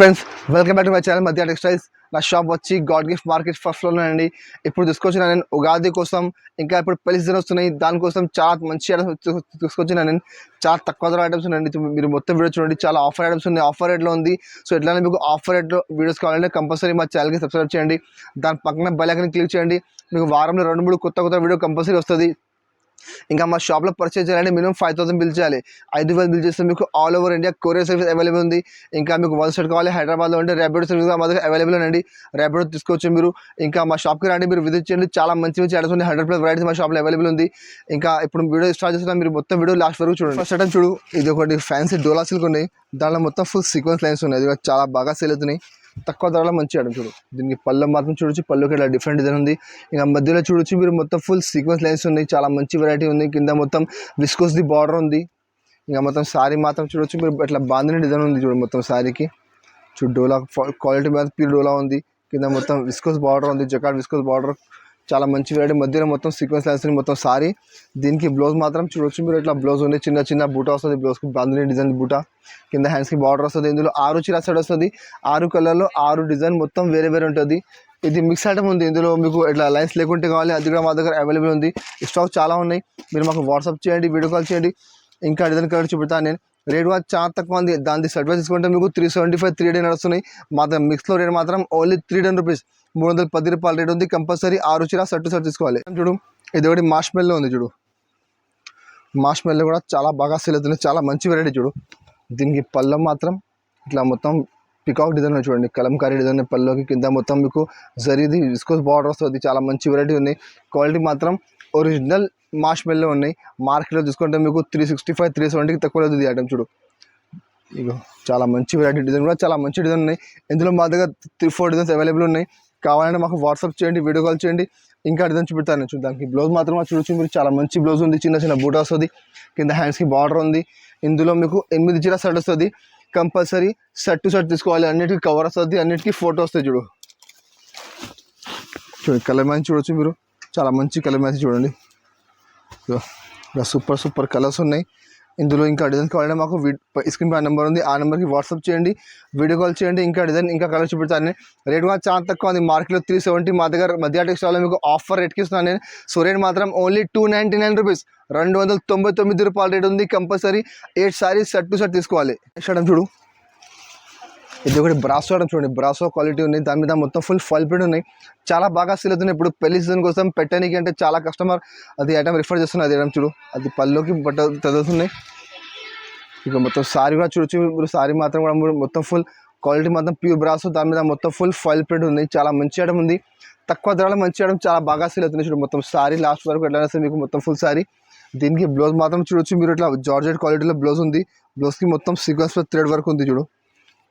Friends welcome back to my channel మధ్య textiles నా shop వచ్చి గాడ్ గిఫ్ట్ మార్కెట్ ఫస్ట్లోనే అండి ఇప్పుడు తీసుకొచ్చిన నేను ఉగాది కోసం ఇంకా ఇప్పుడు పెళ్ళి సీజన్ వస్తున్నాయి. దానికోసం చాలా మంచి ఐటమ్స్ తీసుకొచ్చిన నేను. చాలా తక్కువ ధర ఐటమ్స్ ఉన్నాయండి. మీరు మొత్తం వీడియో చూడండి. చాలా ఆఫర్ ఐటమ్స్ ఉన్నాయి. ఆఫర్ రేట్లో ఉంది. సో ఎట్లనే మీకు ఆఫర్ రేట్లో వీడియోస్ కావాలంటే కంపల్సరీ మా ఛానల్కి సబ్స్క్రైబ్ చేయండి. దాని పక్కన బెల్ ఐకన్ క్లిక్ చేయండి. మీకు వారంలో రెండు మూడు కొత్త కొత్త వీడియో కంపల్సరీ వస్తుంది. ఇంకా మా షాప్లో పర్చేజ్ చేయాలంటే మినిమం ఫైవ్ థౌసండ్ బిల్ చేయాలి. ఐదు వేలు బిల్ చేస్తే మీకు all over India courier service available ఉంది. ఇంకా మీకు వన్ సైడ్ కావాలి హైదరాబాద్లో ఉంటే ర్యాపిడ్ సర్వీస్ మా దగ్గర అవైలబుల్ అండి ర్యాపిడ్ తీసుకోవచ్చు మీరు. ఇంకా మా షాప్కి రండి మీరు విజిట్ చేయండి. చాలా మంచి మంచి ఐటమ్స్ ఉన్నాయి. హండ్రెడ్ ప్లస్ వెరైటీస్ మా షాప్లో అవైలబుల్ ఉంది. ఇంకా ఇప్పుడు వీడియో స్టార్ట్ చేస్తున్నా మీరు మొత్తం వీడియో లాస్ట్ వరకు చూడండి. ఫస్ట్ ఐటమ్ చూడు. ఇది ఒకటి ఫ్యాన్సీ డోలా సిల్క్ ఉన్నాయి. దాంట్లో మొత్తం ఫుల్ సీక్వెన్స్ లైన్స్ ఉన్నాయి. చాలా బాగా సేల్ అవుతున్నాయి. తక్కువ ధరలో మంచి ఐటమ్ చూడు. దీనికి పళ్ళు మాత్రం చూడొచ్చు పళ్ళుకి ఇట్లా డిఫరెంట్ డిజైన్ ఉంది. ఇంకా మధ్యలో చూడొచ్చు మీరు మొత్తం ఫుల్ సీక్వెన్స్ లైన్స్ ఉన్నాయి చాలా మంచి వెరైటీ ఉంది. కింద మొత్తం విస్కోస్ ది బార్డర్ ఉంది. ఇంకా మొత్తం శారీ మాత్రం చూడొచ్చు. మీరు ఇట్లా బాందిన డిజైన్ ఉంది చూడు మొత్తం శారీకి చూడు డోలా క్వాలిటీ మీద ప్యూర్ డోలా ఉంది. కింద మొత్తం విస్కోస్ బార్డర్ ఉంది జకాడ్ విస్కోస్ బార్డర్ చాలా మంచి వెరైటీ మధ్యలో మొత్తం సీక్వెన్స్ లైన్స్ని మొత్తం సారీ. దీనికి బ్లౌజ్ మాత్రం చూడొచ్చు మీరు. ఇట్లా బ్లౌజ్ ఉంది చిన్న చిన్న బూట వస్తుంది. బ్లౌజ్కి బంధుని డిజైన్ బూట. కింద హ్యాండ్స్కి బార్డర్ వస్తుంది. ఇందులో ఆరు చీర సైడ్ వస్తుంది. ఆరు కలర్లో ఆరు డిజైన్ మొత్తం వేరే వేరే ఉంటుంది. ఇది మిక్స్ ఐటమ్ ఉంది. ఇందులో మీకు ఇట్లా లైన్స్ లేకుంటే కావాలి. అది కూడా మా దగ్గర అవైలబుల్ ఉంది. స్టాక్ చాలా ఉన్నాయి. మీరు మాకు వాట్సాప్ చేయండి వీడియో కాల్ చేయండి. ఇంకా డిజైన్ కలర్ చూపెడతాను నేను. రేట్ కూడా చాలా తక్కువ ఉంది. దానికి సర్టిఫైస్ తీసుకుంటే మీకు three seventy five three ten నడుస్తున్నాయి మా మిక్స్లో రేట్ మాత్రం ఓన్లీ త్రీ డెన్ రూపీస్ మూడు వందల పది రూపాయల రేట్ ఉంది కంపల్సరీ ఆరు చీర సెట్ సెట్ తీసుకోవాలి. చూడు ఇది ఒకటి మాష్ మెల్లో ఉంది చూడు. మాష్ మెల్లో కూడా చాలా బాగా సేల్ అవుతుంది చాలా మంచి వెరైటీ చూడు. దీనికి పళ్ళం మాత్రం ఇట్లా మొత్తం పికాక్ డిజైన్ ఉంది చూడండి కలంకారీ డిజైన్ పళ్ళకి కింద మొత్తం మీకు జరిది విస్కోస్ బార్డర్ వస్తుంది చాలా మంచి వెరైటీ ఉంది. క్వాలిటీ మాత్రం ఒరిజినల్ మాష్ మెల్లో ఉన్నాయి. మార్కెట్లో చూసుకుంటే మీకు త్రీ సిక్స్టీ ఫైవ్ త్రీ సెవెంటీకి తక్కువ లేదు ఐటమ్ చూడు. ఇగో చాలా మంచి వెరైటీ డిజైన్ కూడా చాలా మంచి డిజైన్ ఉన్నాయి. ఇందులో మా దగ్గర త్రీ ఫోర్ డిజైన్స్ అవైలబుల్ ఉన్నాయి. కావాలంటే మాకు వాట్సాప్ చేయండి వీడియో కాల్ చేయండి. ఇంకా డిజైన్ చూపెడతాను. చూడడానికి బ్లౌజ్ మాత్రం చూడొచ్చు మీరు చాలా మంచి బ్లౌజ్ ఉంది. చిన్న చిన్న బూట వస్తుంది. కింద హ్యాండ్స్కి బార్డర్ ఉంది. ఇందులో మీకు ఎనిమిది చీర సెట్ వస్తుంది. కంపల్సరీ షర్ట్ టు షర్ట్ తీసుకోవాలి. అన్నిటికీ కవర్ వస్తుంది. అన్నిటికీ ఫోటో వస్తాయి చూడు. చూడండి కలర్ మ్యాచ్ చూడొచ్చు మీరు చాలా మంచి కలర్ మ్యాచ్ చూడండి. సూపర్ సూపర్ కలర్స్ ఉన్నాయి. ఇందులో ఇంకా డిజైన్ కావాలంటే మాకు స్క్రీన్ పై నెంబర్ ఉంది. ఆ నెంబర్కి వాట్సాప్ చేయండి వీడియో కాల్ చేయండి ఇంకా డిజైన్ ఇంకా కలర్ చూపెడతాను రేట్ కూడా చాలా తక్కువ ఉంది. మార్కెట్లో త్రీ సెవెంటీ మా దగ్గర మధ్య టెక్స్టైల్లో మీకు ఆఫర్ రేట్కి ఇస్తున్నాను నేను. సో రేట్ మాత్రం only two ninety nine rupees రెండు వందల తొంభై తొమ్మిది రూపాయల రేట్ ఉంది. Compulsory eight sarees set to set తీసుకోవాలి. నెక్స్ట్ చూడు. ఇది ఒకటి బ్రాసో ఐటమ్ చూడండి. బ్రాసో క్వాలిటీ ఉంది. దాని మీద మొత్తం ఫుల్ ఫైల్ ప్రింట్ ఉన్నాయి. చాలా బాగా సేల్ అవుతున్నాయి. ఇప్పుడు పెళ్ళి సీజన్ కోసం పెట్టడానికి అంటే చాలా కస్టమర్ అది ఐటమ్ రిఫర్ చేస్తున్నారు. అది ఐటమ్ చూడు. అది పళ్ళుకి బట్ట చదువుతున్నాయి ఇక మొత్తం సారీ కూడా చూడొచ్చు. ఇప్పుడు సారీ మాత్రం కూడా మొత్తం ఫుల్ క్వాలిటీ మాత్రం ప్యూర్ బ్రాస్ దాని మీద మొత్తం ఫుల్ ఫైల్ ప్రింట్ ఉంది. చాలా మంచి ఐటమ్ ఉంది. తక్కువ ధరలో మంచి ఐటమ్ చాలా బాగా సేల్ అవుతుంది చూడు. మొత్తం సారీ లాస్ట్ వరకు ఎట్లా మీకు మొత్తం ఫుల్ సారీ దీనికి బ్లౌజ్ మాత్రం చూడొచ్చు. మీరు ఇట్లా జార్జెట్ క్వాలిటీలో బ్లౌజ్ ఉంది. బ్లౌజ్కి మొత్తం సీక్వెన్స్ థ్రెడ్ వరకు ఉంది చూడు.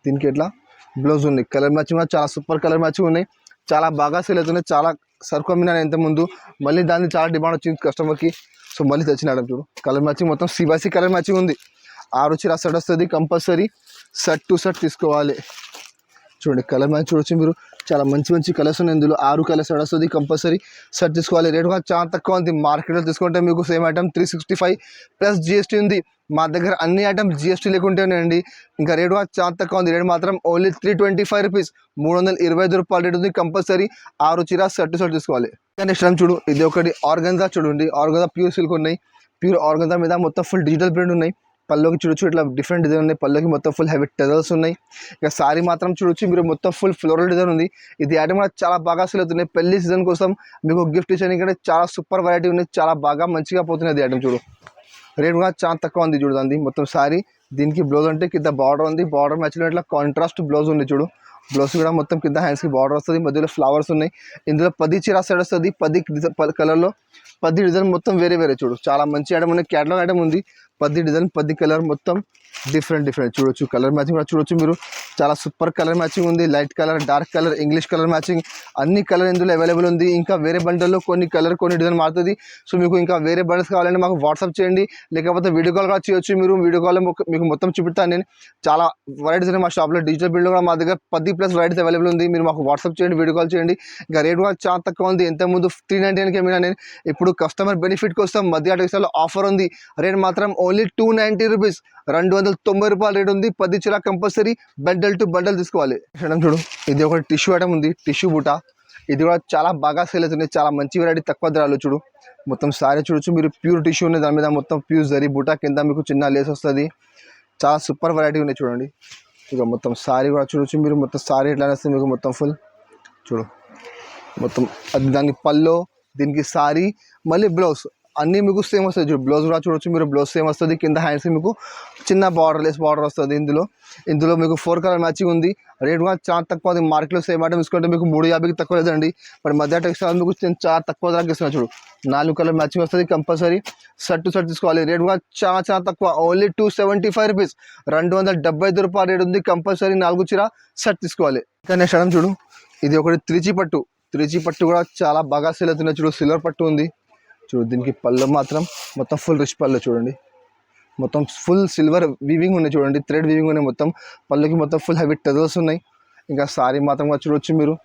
దీనికి ఎట్లా? బ్లౌజ్ ఉంది. కలర్ మ్యాచింగ్ కూడా చాలా సూపర్ కలర్ మ్యాచింగ్ ఉన్నాయి. చాలా బాగా సేల్ అవుతున్నాయి. చాలా సరుకు అమ్మినా ఎంత ముందు మళ్ళీ దాన్ని చాలా డిమాండ్ వచ్చింది కస్టమర్కి సో మళ్ళీ తెచ్చినాడు చూడు. కలర్ మ్యాచింగ్ మొత్తం సిబాసీ కలర్ మ్యాచింగ్ ఉంది. ఆరు చీర సెట్ వస్తుంది కంపల్సరీ సెట్ టు సెట్ తీసుకోవాలి. చూడండి కలర్ మ్యాచ్ చూడొచ్చు మీరు. చాలా మంచి మంచి కలర్స్ ఉన్నాయి ఇందులో. ఆరు కలర్స్ వస్తుంది కంపల్సరీ సెట్ తీసుకోవాలి. రేట్ కూడా చాలా తక్కువ ఉంది. మార్కెట్లో తీసుకుంటే మీకు same item three sixty five plus GST ఉంది. మా దగ్గర అన్ని ఐటమ్స్ జిఎస్టీ లేకుంటేనండి ఇంకా రేట్ చాలా తక్కువ ఉంది. రేట్ మాత్రం only three twenty five rupees మూడు వందల ఇరవై ఐదు రూపాయలు రేట్ ఉంది కంపల్సరీ ఆరు చీర షర్ట్ షర్ట్ తీసుకోవాలి. నెక్స్ట్ టైం చూడు. ఇది ఒకటి ఆర్గన్జా చూడండి. ఆర్గన్జా ప్యూర్ సిల్క్ ఉన్నాయి. ప్యూర్ ఆర్గన్జా మీద మొత్తం ఫుల్ డిజిటల్ ప్రింట్ ఉన్నాయి. పల్లోకి చూడొచ్చు. ఇట్లా డిఫరెంట్ డిజైన్ ఉన్నాయి. పల్లోకి మొత్తం ఫుల్ హెవీ టెజల్స్ ఉన్నాయి. ఇక సారీ మాత్రం చూడొచ్చు. మీరు మొత్తం ఫుల్ ఫ్లోరల్ డిజైన్ ఉంది. ఇది ఐటమ్ కూడా చాలా బాగా సేల్ అవుతున్నాయి. పెళ్ళి సీజన్ కోసం మీకు గిఫ్ట్ ఇచ్చడానికి చాలా సూపర్ వెరైటీ ఉన్నాయి. చాలా బాగా మంచిగా పోతుంది అది ఐటమ్ చూడు. రేట్ కూడా చాలా తక్కువ ఉంది చూడదండి మొత్తం సారీ. దీనికి బ్లౌజ్ అంటే కింద బార్డర్ ఉంది. బార్డర్ మ్యాచ్లో ఇట్లా కాంట్రాస్ట్ బ్లౌజ్ ఉంది చూడు. బ్లౌజ్ కూడా మొత్తం కింద హ్యాండ్స్కి బార్డర్ వస్తుంది మధ్యలో ఫ్లవర్స్ ఉన్నాయి. ఇందులో పది చీర సెట్ వస్తుంది పది డిజైన్ పది కలర్లో పది డిజైన్ మొత్తం వేరే వేరే చూడు. చాలా మంచి ఐటమ్ ఉంది క్యాటలాగ్ ఐటమ్ ఉంది. పది డిజైన్ పది కలర్ మొత్తం డిఫరెంట్ డిఫరెంట్ చూడొచ్చు కలర్ మ్యాచింగ్ కూడా చూడొచ్చు మీరు. చాలా సూపర్ కలర్ మ్యాచింగ్ ఉంది light colour dark colour English colour matching అన్ని కలర్ ఇందులో అవైలబుల్ ఉంది. ఇంకా వేరే బండల్లో కొన్ని కలర్ కొన్ని డిజైన్ మారుతుంది. సో మీకు ఇంకా వేరే బండల్స్ కావాలంటే మాకు వాట్సాప్ చేయండి. లేకపోతే వీడియో కాల్ కూడా చేయొచ్చు మీరు. వీడియో కాల్ మీకు మొత్తం చూపిస్తాను నేను. చాలా వెరైటీస్ ఉన్నాయి మా షాప్లో డిజిటల్ బిల్డ్ కూడా మా దగ్గర పది ప్లస్ వెరైటీస్ అవైలబుల్ ఉంది. మీరు మాకు వాట్సాప్ చేయండి వీడియో కాల్ చేయండి. ఇంకా రేట్ కూడా చాలా తక్కువ ఉంది. ఎంత ముందు త్రీ నైంటీ నైన్కి ఏమైనా నేను ఇప్పుడు కస్టమర్ బెనిఫిట్ కోసం మధ్య టెక్స్టైల్లో ఆఫర్ ఉంది. రేట్ మాత్రం ఓన్లీ టూ నైంటీ రూపీస్ రెండు వందల తొంభై రూపాయల రేట్ ఉంది. పది చిరా కంపల్సరీ బండల్ టు బండల్ తీసుకోవాలి. మేడం చూడు ఇది ఒక టిష్యూ ఐటమ్ ఉంది. టిష్యూ బుట్ట ఇది కూడా చాలా బాగా సేల్ అవుతుంది. చాలా మంచి వెరైటీ తక్కువ ధరలు చూడు. మొత్తం సారీ చూడొచ్చు. మీరు ప్యూర్ టిష్యూ ఉంది. దాని మీద మొత్తం ప్యూర్ జరీ బుట్ట కింద మీకు చిన్న లేస్ వస్తుంది. చాలా సూపర్ వెరైటీ ఉన్నాయి చూడండి. ఇక మొత్తం సారీ కూడా చూడొచ్చు మీరు మొత్తం సారీ ఎట్లా వస్తుంది మీకు? మొత్తం ఫుల్ చూడు మొత్తం అది దానికి పల్లో దీనికి సారీ మళ్ళీ బ్లౌజ్ అన్నీ మీకు సేమ్ వస్తుంది. చూడు బ్లౌజ్ కూడా చూడొచ్చు మీరు. బ్లౌజ్ సేమ్ వస్తుంది. కింద హ్యాండ్స్ మీకు చిన్న బార్డర్ లెస్ బార్డర్ వస్తుంది ఇందులో. ఇందులో మీకు ఫోర్ కలర్ మ్యాచింగ్ ఉంది. రేట్ కూడా చాలా తక్కువ ఉంది. మార్కెట్లో సేమ్ ఐటమ్ తీసుకుంటే మీకు మూడు యాభైకి తక్కువ లేదండి. మరి మధ్య టెక్స్టైల్ మీకు చాలా తక్కువ ధరకు ఇస్తున్నా చూడు. నాలుగు కలర్ మ్యాచింగ్ వస్తుంది కంపల్సరీ షర్ట్ టు షర్ట్ తీసుకోవాలి. రేట్ కూడా చాలా చాలా తక్కువ. Only two seventy five rupees రెండు వందల డెబ్బై ఐదు రూపాయల రేట్ ఉంది. కంపల్సరీ నాలుగు చీర షర్ట్ తీసుకోవాలి. ఇంకా నెక్స్ట్ ఐటమ్ చూడు. ఇది ఒకటి త్రిచి పట్టు. త్రిచి పట్టు కూడా చాలా బాగా సేల్ అవుతుంది చూడు. సిల్వర్ పట్టు ఉంది. చూడు దీనికి పళ్ళు మాత్రం మొత్తం ఫుల్ రిచ్ పళ్ళు చూడండి. మొత్తం ఫుల్ సిల్వర్ వీవింగ్ ఉన్నాయి చూడండి థ్రెడ్ వీవింగ్ ఉన్నాయి మొత్తం. పళ్ళుకి మొత్తం ఫుల్ హెవీ టెజల్స్ ఉన్నాయి. ఇంకా సారీ మాత్రం చూడొచ్చు మీరు.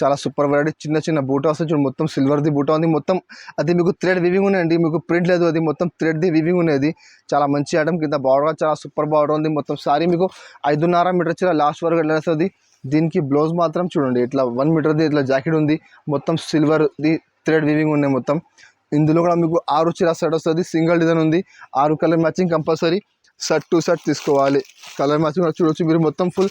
చాలా సూపర్ వెరైటీ చిన్న చిన్న బూట వస్తుంది చూడు మొత్తం సిల్వర్ది బూట ఉంది. మొత్తం అది మీకు థ్రెడ్ వీవింగ్ ఉన్నాయండి మీకు ప్రింట్ లేదు అది మొత్తం థ్రెడ్ది వీవింగ్ ఉన్నది చాలా మంచి ఐటమ్ కింద బార్డర్ చాలా సూపర్ బార్డర్ ఉంది. మొత్తం సారీ మీకు ఐదున్నర మీటర్ వచ్చి లాస్ట్ వరకు వెళ్ళేస్తుంది దీనికి బ్లౌజ్ మాత్రం చూడండి ఇట్లా వన్ మీటర్ది ఇట్లా జాకెట్ ఉంది. మొత్తం సిల్వర్ది థ్రెడ్ వీవింగ్ ఉన్నాయి మొత్తం. ఇందులో కూడా మీకు ఆరు చీర సెట్ వస్తుంది. సింగిల్ డిజైన్ ఉంది. ఆరు colour matching compulsory shirt to shirt తీసుకోవాలి. కలర్ మ్యాచింగ్ కూడా చూడొచ్చు. మీరు మొత్తం ఫుల్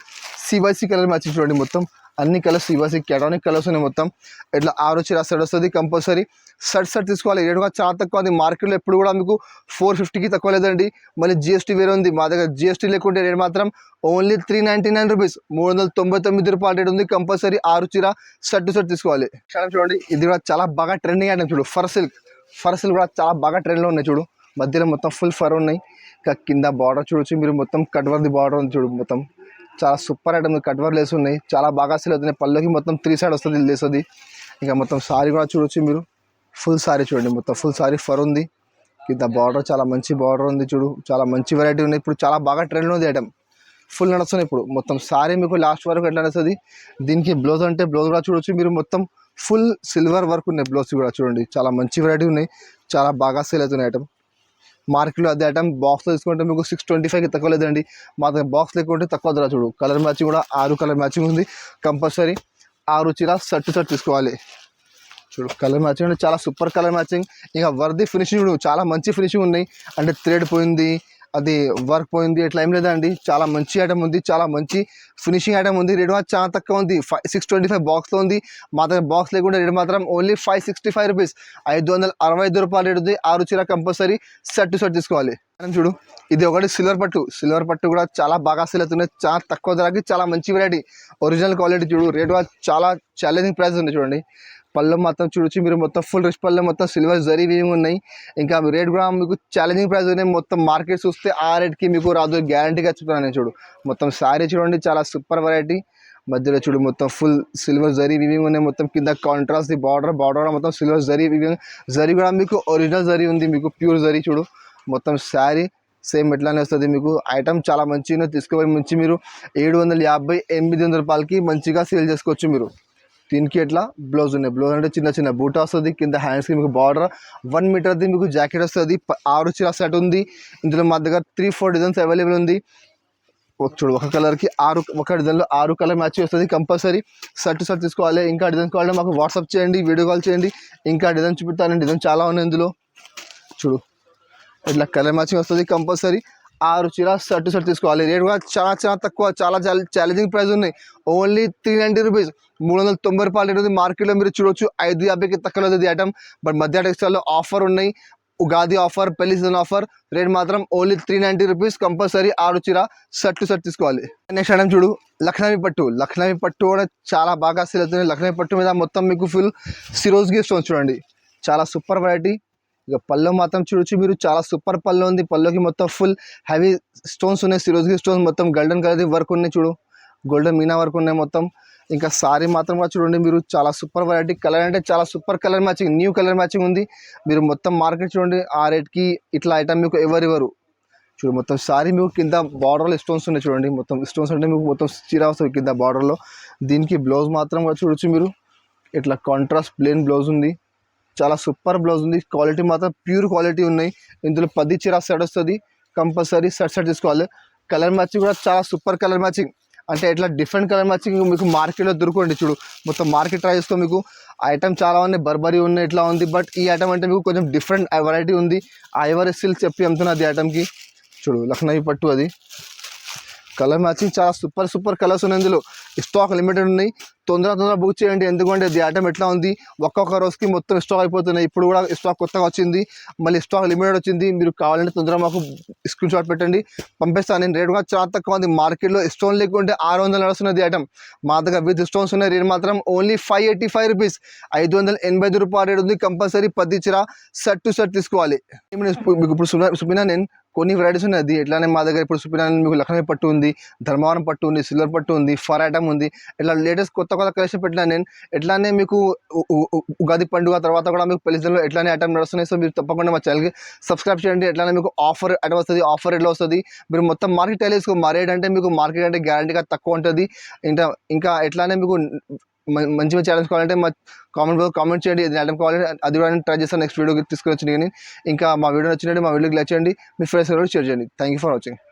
సివైసీ కలర్ మ్యాచింగ్ చూడండి మొత్తం. అన్ని కలర్స్ ఇవ్వాలి కెటానిక్ కలర్స్ ఉన్నాయి మొత్తం. ఇట్లా ఆరు వచ్చి సెట్ వస్తుంది కంపల్సరీ సర్ట్ సర్ట్ తీసుకోవాలి. ఏడుగా చాలా తక్కువ. ఉంది మార్కెట్లో ఎప్పుడు కూడా మీకు ఫోర్ ఫిఫ్టీకి తక్కువ లేదండి. మళ్ళీ జిఎస్టీ వేరే ఉంది. మా దగ్గర జిఎస్టీ లేకుంటే రేట్ మాత్రం only three ninety nine rupees మూడు వందల తొంభై తొమ్మిది రూపాయల రేట్ ఉంది కంపల్సరీ ఆరు చీర టు సెట్ తీసుకోవాలి. చూడండి. ఇది కూడా చాలా బాగా ట్రెండింగ్ అంటే చూడు. ఫర్ సిల్క్ ఫర్ సిల్క్ కూడా చాలా బాగా ట్రెండ్లో ఉన్నాయి చూడు. మధ్యలో మొత్తం ఫుల్ ఫర్ ఉన్నాయి. ఇంకా కింద బార్డర్ చూడొచ్చు. మీరు మొత్తం కట్వర్ది బార్డర్ ఉంది చూడు మొత్తం. చాలా సూపర్ ఐటమ్ కట్వర్ లేస్ ఉన్నాయి. చాలా బాగా సేల్ అవుతున్నాయి. పళ్ళకి మొత్తం త్రీ సైడ్ వస్తుంది లేస్తుంది. ఇంకా మొత్తం సారీ కూడా చూడొచ్చు మీరు. ఫుల్ సారీ చూడండి. మొత్తం ఫుల్ సారీ ఫర్ ఉంది. కింద బార్డర్ చాలా మంచి బార్డర్ ఉంది చూడు. చాలా మంచి వెరైటీ ఉన్నాయి. ఇప్పుడు చాలా బాగా ట్రెండ్ ఉంది ఐటమ్ ఫుల్ నడుస్తుంది ఇప్పుడు. మొత్తం సారీ మీకు లాస్ట్ వరకు ఎట్లా నడుస్తుంది? దీనికి బ్లౌజ్ అంటే బ్లౌజ్ కూడా చూడొచ్చు మీరు. మొత్తం ఫుల్ సిల్వర్ వర్క్ ఉన్నాయి బ్లౌజ్ కూడా చూడండి. చాలా మంచి వెరైటీ ఉన్నాయి. చాలా బాగా సేల్ అవుతున్నాయి ఐటమ్ మార్కెట్లో అదే ఐటమ్ బాక్స్లో తీసుకుంటే మీకు సిక్స్ ట్వంటీ ఫైవ్కి తక్కువ లేదండి. మా దగ్గర బాక్స్ లేకుంటే తక్కువ ధర చూడు. కలర్ మ్యాచింగ్ కూడా ఆరు కలర్ మ్యాచింగ్ ఉంది. కంపల్సరీ ఆరు చీర షర్ట్ షర్ట్ తీసుకోవాలి. చూడు కలర్ మ్యాచింగ్ అంటే చాలా సూపర్ కలర్ మ్యాచింగ్ ఇంకా వర్ది ఫినిషింగ్ చూడు చాలా మంచి ఫినిషింగ్ ఉన్నాయి. అంటే థ్రెడ్ పోయింది అది వర్క్ పోయింది ఇట్లా ఏం లేదండి. చాలా మంచి ఐటమ్ ఉంది చాలా మంచి ఫినిషింగ్ ఐటమ్ ఉంది. రేట్ మాత్రం చాలా తక్కువ ఉంది. ఫైవ్ సిక్స్ ట్వంటీ ఫైవ్ బాక్స్లో ఉంది. మా దగ్గర బాక్స్ లేకుండా రేట్ మాత్రం only five sixty five rupees ఐదు వందల అరవై ఐదు రూపాయలు రేట్ ఉంది. ఆరు చీర కంపల్సరీ సెట్ టు సెట్ తీసుకోవాలి. మనం చూడు ఇది ఒకటి సిల్వర్ పట్టు. సిల్వర్ పట్టు కూడా చాలా బాగా సెల్ అవుతున్నాయి. చాలా తక్కువ ధరకి చాలా మంచి వెరైటీ ఒరిజినల్ క్వాలిటీ చూడు. రేట్ చాలా ఛాలెంజింగ్ ప్రైస్ ఉంది చూడండి. పళ్ళు మొత్తం చూడొచ్చు. మీరు మొత్తం ఫుల్ రిచ్ పళ్ళు మొత్తం సిల్వర్ జరీ వీవింగ్ ఉన్నాయి. ఇంకా రేట్ కూడా మీకు ఛాలెంజింగ్ ప్రైస్ ఉన్నాయి. మొత్తం మార్కెట్ చూస్తే ఆ రేట్కి మీకు రాదు. గ్యారంటీగా చెప్తున్నాను నేను చూడు. మొత్తం శారీ చూడండి చాలా సూపర్ వెరైటీ మధ్యలో చూడు మొత్తం ఫుల్ సిల్వర్ జరీ వివింగ్ ఉన్నాయి. మొత్తం కింద కాంట్రాస్ట్ ది బార్డర్ బార్డర్ మొత్తం సిల్వర్ జరీ వివింగ్ జరీ కూడా మీకు ఒరిజినల్ జరీ ఉంది. మీకు ప్యూర్ జరీ చూడు. మొత్తం శారీ సేమ్ ఎట్లానే వస్తుంది మీకు. ఐటమ్ చాలా మంచిగా తీసుకుపోయి మంచి మీరు ఏడు వందల యాభై ఎనిమిది వందల రూపాయలకి మంచిగా సేల్ చేసుకోవచ్చు మీరు. దీనికి ఎట్లా? బ్లౌజ్ ఉన్నాయి. బ్లౌజ్ అంటే చిన్న చిన్న బూటా వస్తుంది కింద హ్యాండ్స్కి మీకు బార్డర్ వన్ మీటర్ది మీకు జాకెట్ వస్తుంది ప- ఆరు చీర సెట్ ఉంది. ఇందులో మా దగ్గర త్రీ ఫోర్ డిజైన్స్ అవైలబుల్ ఉంది. ఒక చూడు ఒక కలర్కి ఆరు ఒక డిజైన్లో ఆరు కలర్ మ్యాచ్ వస్తుంది కంపల్సరీ షర్ట్ షర్ట్ తీసుకోవాలి. ఇంకా డిజైన్ కావాలంటే మాకు వాట్సాప్ చేయండి వీడియో కాల్ చేయండి. ఇంకా డిజైన్ చూపిస్తాను డిజైన్ చాలా ఉన్నాయి ఇందులో. చూడు ఇట్లా కలర్ మ్యాచింగ్ వస్తుంది కంపల్సరీ ఆరు చీర షర్ట్ షర్ట్ తీసుకోవాలి. రేట్ కూడా చాలా చాలా తక్కువ చాలా ఛాలెంజింగ్ ప్రైస్ ఉన్నాయి. ఓన్లీ త్రీ నైంటీ రూపీస్ మూడు వందల తొంభై రూపాయలు రేట్ ఉంది. మార్కెట్లో మీరు చూడొచ్చు ఐదు యాభైకి తక్కువ లేదు ఐటమ్ బట్ మధ్య టెక్స్టైల్లో ఆఫర్ ఉన్నాయి. ఉగాది ఆఫర్ పెళ్ళి సీజన్ ఆఫర్ రేట్ మాత్రం only three ninety rupees compulsory ఆరు చీర షర్ట్ షర్ట్ తీసుకోవాలి. నెక్స్ట్ ఐటమ్ చూడు. లక్నవి పట్టు. లక్నవి పట్టు కూడా చాలా బాగా సేల్ అవుతుంది. లక్నవీ పట్టు మీద మొత్తం మీకు ఫుల్ సిరోజ్కి స్టోన్స్ చూడండి. చాలా సూపర్ వెరైటీ ఇక పళ్ళు మాత్రం చూడొచ్చు. మీరు చాలా సూపర్ పళ్ళు ఉంది. పళ్ళుకి మొత్తం ఫుల్ హెవీ స్టోన్స్ ఉన్నాయి. సిరోజ్కి స్టోన్స్ మొత్తం గోల్డెన్ కలర్ వర్క్ ఉన్నాయి చూడు. గోల్డెన్ మీనా వర్క్ ఉన్నాయి మొత్తం. ఇంకా సారీ మాత్రం కూడా చూడండి. మీరు చాలా సూపర్ వెరైటీ కలర్ అంటే చాలా super colour matching new colour matching ఉంది. మీరు మొత్తం మార్కెట్ చూడండి. ఆ రేట్కి ఇట్లా ఐటమ్ మీకు ఎవరివ్వరు. చూడు మొత్తం సారీ మీకు కింద బార్డర్లో స్టోన్స్ ఉన్నాయి చూడండి. మొత్తం స్టోన్స్ అంటే మీకు మొత్తం చీర వస్తుంది కింద బార్డర్లో దీనికి బ్లౌజ్ మాత్రం కూడా చూడొచ్చు మీరు. ఇట్లా కాంట్రాస్ట్ ప్లెయిన్ బ్లౌజ్ ఉంది. చాలా సూపర్ బ్లౌజ్ ఉంది. క్వాలిటీ మాత్రం ప్యూర్ క్వాలిటీ ఉన్నాయి. ఇందులో పది చీర సెట్ వస్తుంది. కంపల్సరీ సెట్ సెట్ తీసుకోవాలి. కలర్ మ్యాచింగ్ కూడా చాలా సూపర్ కలర్ మ్యాచింగ్ అంటే ఇట్లా డిఫరెంట్ కలర్ మ్యాచింగ్ మీకు మార్కెట్లో దొరకండి చూడు. మొత్తం మార్కెట్ ట్రై చేసుకో మీకు. ఐటమ్ చాలా ఉన్నాయి. బర్బరీ ఉన్నాయి ఇట్లా ఉంది. బట్ ఈ ఐటమ్ అంటే మీకు కొంచెం డిఫరెంట్ వెరైటీ ఉంది. ఐవర్ సిల్క్ చెప్పి అమ్ముతున్నది ఈ ఐటమ్కి చూడు లక్నవి పట్టు అది. కలర్ మ్యాచింగ్ చాలా సూపర్ సూపర్ కలర్స్ ఉన్నాయి ఇందులో. స్టాక్ లిమిటెడ్ ఉన్నాయి. తొందర తొందర బుక్ చేయండి. ఎందుకంటే ది ఐటమ్ ఎట్లా ఉంది? ఒక్కొక్క రోజుకి మొత్తం స్టాక్ అయిపోతున్నాయి. ఇప్పుడు కూడా స్టాక్ కొత్తగా వచ్చింది. మళ్ళీ స్టాక్ లిమిటెడ్ వచ్చింది. మీరు కావాలంటే తొందరగా మాకు స్క్రీన్ షాట్ పెట్టండి. పంపిస్తాను నేను రేట్ కూడా చాలా తక్కువ ఉంది. మార్కెట్లో స్టోన్ లేకుంటే ఆరు వందలు నడుస్తున్నది ఐటమ్ మా దగ్గర విత్ స్టోన్స్ ఉన్నాయి రేట్ మాత్రం only five eighty five rupees ఐదు వందల ఎనభై ఐదు రూపాయల రేట్ ఉంది. కంపల్సరీ పది చిరా సెట్ టు సెట్ తీసుకోవాలి. ఇప్పుడు మీకు ఇప్పుడు చూపినా నేను కొన్ని వెరైటీస్ ఉన్నాయి అది ఎట్లానే మా దగ్గర ఇప్పుడు చూపినా మీకు లక్ష్మీ పట్టు ఉంది ధర్మవరం పట్టు ఉంది సిల్వర్ పట్టు ఉంది ఫర్ ఐటమ్ ఉంది. ఇట్లా లేటెస్ట్ కొత్త కొత్త కలెక్షన్ పెట్టినా నేను ఎట్లానే మీకు ఉగాది పండుగ తర్వాత కూడా మీకు పెళ్ళి ఎట్లానే ఐటమ్ నడుస్తున్నాయి. సో మీరు తప్పకుండా మా ఛానల్కి సబ్స్క్రైబ్ చేయండి. ఎట్లానే మీకు ఆఫర్ ఎట వస్తుంది ఆఫర్ ఎట్లా వస్తుంది మీరు మొత్తం మార్కెట్ తెలుసుకో మా అంటే మీకు మార్కెట్ అంటే గ్యారంటీగా తక్కువ ఉంటుంది. ఇంకా ఇంకా ఎట్లానే మీకు మంచి మంచి ఐటమ్స్ కావాలంటే మా కామెంట్ కామెంట్ చేయండి. ఏదైనా ఐటమ్ కావాలంటే అది కూడా నేను ట్రై చేస్తాను. నెక్స్ట్ వీడియో తీసుకొని వచ్చింది కానీ ఇంకా మా వీడియో నచ్చినట్టు మా వీడియోకి లైక్ చేయండి. మీ ఫ్రెండ్స్ కూడా షేర్ చేయండి. Thank you for watching